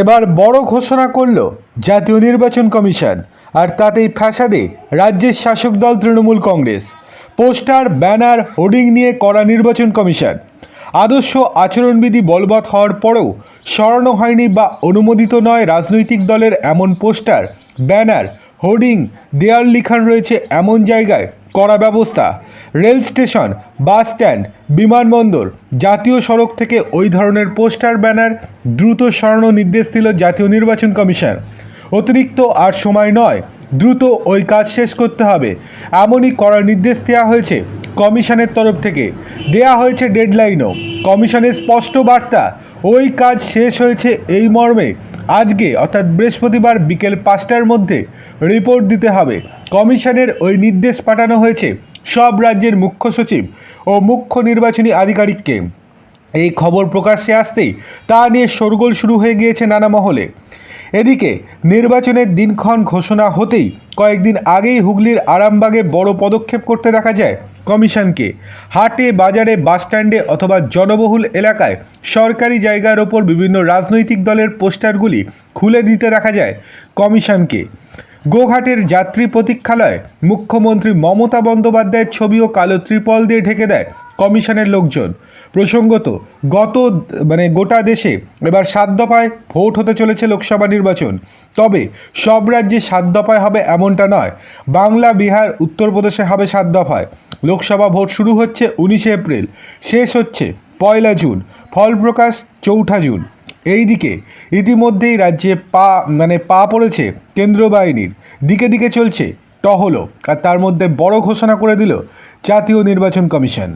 এবার বড় ঘোষণা করল জাতীয় নির্বাচন কমিশন, আর তাতেই ফ্যাসাদে রাজ্যের শাসক দল Trinamool Congress. Poster, banner, hoarding নিয়ে করা নির্বাচন কমিশন। আদর্শ আচরণবিধি বলবৎ হওয়ার পরেও সরানো হয়নি বা অনুমোদিত নয় রাজনৈতিক দলের এমন পোস্টার, ব্যানার, হোর্ডিং, দেয়াল লিখান রয়েছে এমন জায়গায়। করা ব্যবস্থা, রেল স্টেশন, বাস স্ট্যান্ড, বিমানবন্দর, জাতীয় সড়ক থেকে ওই ধরনের পোস্টার, ব্যানার দ্রুত সরানোর নির্দেশ দিল জাতীয় নির্বাচন কমিশন। অতিরিক্ত আর সময় নয় দ্রুত ওই কাজ শেষ করতে হবে। এমনই করার নির্দেশ দেওয়া হয়েছে কমিশনের তরফ থেকে। দেয়া হয়েছে ডেডলাইনও। কমিশনের স্পষ্ট বার্তা, ওই কাজ শেষ হয়েছে এই মর্মে। আজকে, অর্থাৎ বৃহস্পতিবার বিকেল পাঁচটার মধ্যে রিপোর্ট দিতে হবে। কমিশনের ওই নির্দেশ পাঠানো হয়েছে সব রাজ্যের মুখ্য সচিব ও মুখ্য নির্বাচনী আধিকারিককে। এই খবর প্রকাশ্যে আসতেই তা নিয়ে শোরগোল শুরু হয়ে গিয়েছে নানা মহলে। এদিকে নির্বাচনের দিনক্ষণ ঘোষণা হতেই কয়েকদিন আগেই হুগলির আরামবাগে বড় পদক্ষেপ করতে দেখা যায় কমিশনকে। হাটে, বাজারে বাসস্ট্যান্ডে অথবা জনবহুল এলাকায় সরকারি জায়গার ওপর বিভিন্ন রাজনৈতিক দলের পোস্টারগুলি খুলে দিতে দেখা যায় কমিশনকে। গোঘাটের যাত্রী প্রতীক্ষালয় মুখ্যমন্ত্রী মমতা বন্দ্যোপাধ্যায়ের ছবিও কালো ত্রিপল দিয়ে ঢেকে দেয় কমিশনের লোকজন। প্রসঙ্গত, গত মানে গোটা দেশে এবার সাত দফায় ভোট হতে চলেছে লোকসভা নির্বাচন। তবে সব রাজ্যে সাত দফায় হবে এমনটা নয়। বাংলা, বিহার, উত্তরপ্রদেশে হবে সাত দফায়। লোকসভা ভোট শুরু হচ্ছে উনিশে এপ্রিল, শেষ হচ্ছে পয়লা জুন ফল প্রকাশ চৌঠা জুন। এইদিকে ইতিমধ্যেই রাজ্যে পা মানে পা পড়েছে কেন্দ্রীয় বাহিনীর। দিকে দিকে চলছে টহলও, আর তার মধ্যে বড় ঘোষণা করে দিল জাতীয় নির্বাচন কমিশন।